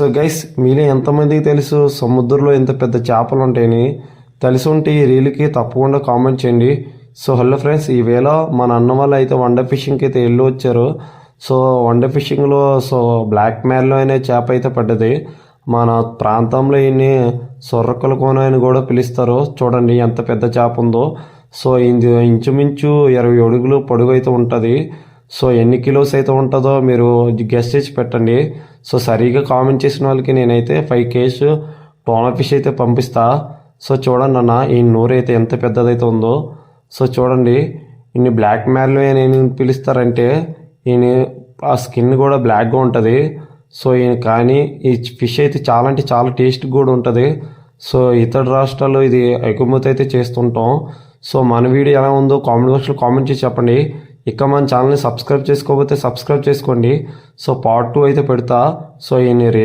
So guys మీలో ఎంతమందికి తెలుసు? సముద్రంలో ఎంత పెద్ద చేపలు ఉంటాయని తెలిసి ఉంటే ఈ రీల్కి తప్పకుండా కామెంట్ చేయండి. సో హలో ఫ్రెండ్స్ ఈవేళ మన అన్న వాళ్ళు అయితే వండర్ ఫిషింగ్కి అయితే వెళ్ళి వచ్చారు. సో వండర్ ఫిషింగ్లో సో బ్లాక్ మ్యాల్లో అనే చేప అయితే పడ్డది. మన ప్రాంతంలో ఈయన్ని సొర్రకల కోన అని కూడా పిలుస్తారు. చూడండి ఎంత పెద్ద చేప ఉందో. సో ఇది ఇంచుమించు ఇరవై అడుగులు పొడుగు అయితే ఉంటుంది. సో ఎన్ని కిలోస్ అయితే ఉంటుందో మీరు గెస్ట్ చేసి పెట్టండి. సో సరిగా కామెంట్ చేసిన వాళ్ళకి నేనైతే ఫైవ్ కేస్ టోనా ఫిష్ అయితే పంపిస్తా. సో చూడండి అన్న ఈ నూరు అయితే ఎంత పెద్దదైతే ఉందో. సో చూడండి ఇన్ని బ్లాక్ మ్యాల్లో నేను పిలుస్తారంటే ఈయన ఆ స్కిన్ కూడా బ్లాక్గా ఉంటుంది. సో ఈయన కానీ ఈ ఫిష్ అయితే చాలా అంటే చాలా టేస్ట్ కూడా ఉంటుంది. సో ఇతర రాష్ట్రాల్లో ఇది ఎగుమతి అయితే చేస్తుంటాం. సో మన వీడియో ఎలా ఉందో కామెంట్ బాక్స్లో కామెంట్ చేసి చెప్పండి. ఇక మన ఛానల్ని సబ్స్క్రైబ్ చేసుకోకపోతే సబ్స్క్రైబ్ చేసుకోండి. సో పార్ట్ టూ అయితే పెడతా. సో ఈయన రేట్